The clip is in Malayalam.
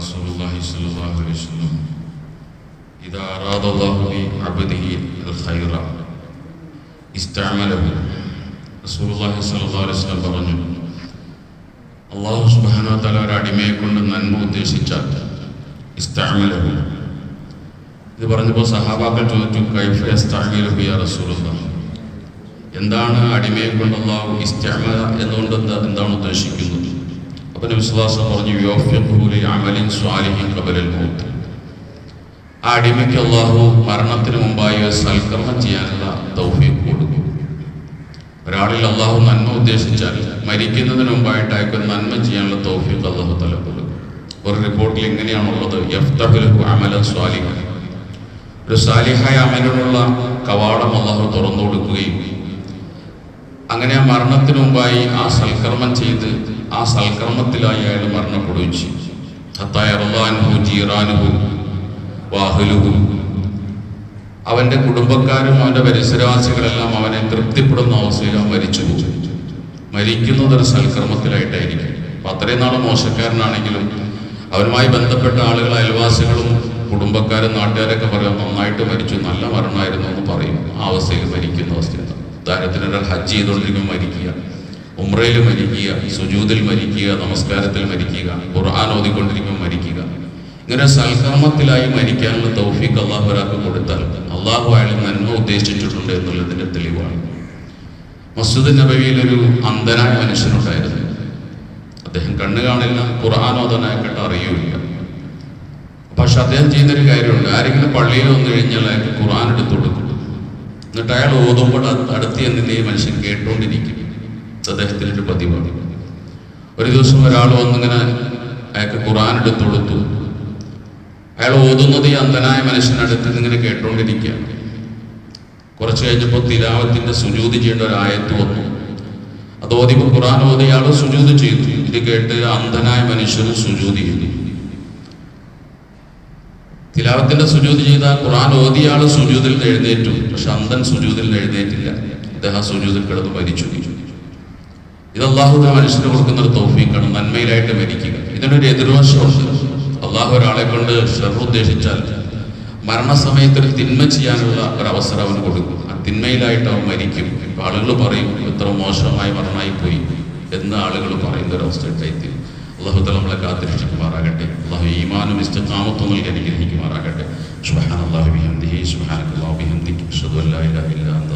رسول الله صلى الله عليه وسلم إذا أراد الله بعبده الخير استعمله رسول الله صلى الله عليه وسلم പറഞ്ഞു അള്ളാഹു സുബാന തല ഒരു അടിമയെ കൊണ്ട് നന്മ ഉദ്ദേശിച്ചാൽ ഇസ്താമിലഹു ഇത് പറഞ്ഞപ്പോൾ സഹാബാക്കൾ ചോദിച്ചു കൈഫ ഇസ്താമിലഹു യാ റസൂലുള്ള എന്താണ് അടിമയെ കൊണ്ട് അള്ളാഹു ഇസ്താമ എന്നുകൊണ്ട് എന്താ എന്താണ് ഉദ്ദേശിക്കുന്നത് അപ്പം വിശ്വാസം പറഞ്ഞു ആ അടിമയ്ക്ക് അള്ളാഹു മരണത്തിന് മുമ്പായി ഒരു സൽക്കർമ്മം ചെയ്യാനുള്ള തൗഫീഖ് കൊടുക്കും. ഒരാളിൽ അള്ളാഹു നന്മ ഉദ്ദേശിച്ചാൽ മരിക്കുന്നതിന് മുമ്പായിട്ട് അയാൾക്ക് നന്മ ചെയ്യാനുള്ള തൗഫീഖ് അള്ളാഹു തല കൊടുക്കും. ഒരു റിപ്പോർട്ടിൽ എങ്ങനെയാണുള്ളത് അമലൻ സ്വാലിഹ ഒരു സാലിഹായ അമലിനുള്ള കവാടം അള്ളാഹു തുറന്നു കൊടുക്കുകയും അങ്ങനെ ആ മരണത്തിന് മുമ്പായി ആ സൽക്കർമ്മം ചെയ്ത് ആ സൽക്കർമ്മത്തിലായി മരണപ്പെടുകയും ചെയ്യും. ഹത്തായറുല്ലാനുഹു ജീറാനുഹു വാഹുലുഹു. അവന്റെ കുടുംബക്കാരും അവന്റെ പരിസരവാസികളെല്ലാം അവനെ തൃപ്തിപ്പെടുന്ന അവസ്ഥയിൽ അവൻ മരിച്ചു മരിക്കുന്നത് ഒരു സൽക്കർമ്മത്തിലായിട്ടായിരിക്കും. അപ്പൊ അത്രയും നാൾ മോശക്കാരനാണെങ്കിലും അവനുമായി ബന്ധപ്പെട്ട ആളുകൾ അയൽവാസികളും കുടുംബക്കാരും നാട്ടുകാരൊക്കെ പറയാം നന്നായിട്ട് മരിച്ചു നല്ല മരണമായിരുന്നു എന്ന് പറയും. ആ അവസ്ഥയിൽ മരിക്കുന്ന അവസ്ഥ ഉദാഹരണത്തിന് ഒരാൾ ഹജ്ജ് ചെയ്തുകൊണ്ടിരിക്കുമ്പോൾ മരിക്കുക. ഉമ്രയിൽ മരിക്കുക സുജൂതിൽ മരിക്കുക നമസ്കാരത്തിൽ മരിക്കുക ഖുർആൻ ഓതിക്കൊണ്ടിരിക്കുമ്പോൾ മരിക്കുക. ഇങ്ങനെ സൽക്കർമ്മത്തിലായി മരിക്കാനുള്ള തൗഫീഖ് അള്ളാഹു ഒരാൾക്ക് കൊടുത്താൽ അള്ളാഹു അയാൾ നന്മ ഉദ്ദേശിച്ചിട്ടുണ്ട് എന്നുള്ളതിന്റെ തെളിവാണ്. മസ്ജിദ് നബവിയിൽ ഒരു അന്ധനായ മനുഷ്യനുണ്ടായിരുന്നു. അദ്ദേഹം കണ്ണു കാണില്ല ഖുർആൻ ഓതാനായിക്കട്ട് അറിയൂല പക്ഷെ അദ്ദേഹം ചെയ്യുന്നൊരു കാര്യമുണ്ട്. ആരെങ്കിലും പള്ളിയിൽ വന്നു കഴിഞ്ഞാൽ അയാൾക്ക് ഖുർആൻ എടുത്തു കൊടുക്കും. എന്നിട്ട് അയാൾ ഓതുമ്പോൾ അടുത്ത് ഈ മനുഷ്യൻ കേട്ടുകൊണ്ടിരിക്കും അദ്ദേഹത്തിന്റെ ഒരു പതിവാണ്. ഒരു ദിവസം ഒരാൾ വന്നിങ്ങനെ അയാൾക്ക് ഖുറാൻ എടുത്തു കൊടുത്തു. അയാൾ ഓതുന്നത് ഈ അന്ധനായ മനുഷ്യനടുത്ത് ഇങ്ങനെ കേട്ടുകൊണ്ടിരിക്കുകയാണ് കുറച്ച് കഴിഞ്ഞപ്പോൾ തിലാവത്തിന്റെ സുജൂതി ചെയ്യേണ്ട ഒരു ആയത്ത് വന്നു. അത് ഓതിപ്പോൾ ഖുറാൻ ഓതി അയാൾ സുജൂത് ചെയ്തു. ഇത് കേട്ട് അന്ധനായ മനുഷ്യന് സുജൂതി ചെയ്തു. തിലാവത്തിന്റെ സുജൂത് ചെയ്ത ഖുറാൻ ഓതിയ ആൾ സുജൂതിൽ എഴുന്നേറ്റു. പക്ഷെ അന്ധൻ സുജൂതിൽ എഴുന്നേറ്റില്ല. അദ്ദേഹം സുജൂതിൽ കിടന്ന് മരിച്ചു. ഇത് അള്ളാഹു മനുഷ്യന് കൊടുക്കുന്ന ഒരു തോഫീക്കാണ് നന്മയിലായിട്ട് മരിക്കുക. ഇതിനൊരു എതിർവശമുണ്ട് അള്ളാഹു ഒരാളെ കൊണ്ട് ഷെർ ഉദ്ദേശിച്ചാൽ മരണസമയത്ത് ഒരു തിന്മ ചെയ്യാനുള്ള ഒരു അവസരം അവന് കൊടുക്കും. ആ തിന്മയിലായിട്ട് അവൻ മരിക്കും. ആളുകൾ പറയും ഇത്ര മോശമായി മരണമായി പോയി എന്ന് ആളുകൾ പറയുന്ന ഒരു അവസ്ഥ ഉണ്ടായിത്തീരും തല നമ്മളെ കാത്തിരക്ഷിക്കുമാറാകട്ടെ. അള്ളാഹു ഈമാനും ഇഷ്ടകാമത്വം നൽകി അനുഗ്രഹിക്കുമാറാകട്ടെ. സുഹാൻ അള്ളാഹു ബിഹംദിഹി സുബഹാനല്ലാഹു ബിഹംദിഹി അഷ്ഹദു അല്ലാ ഇലാഹ ഇല്ലാ അന്ത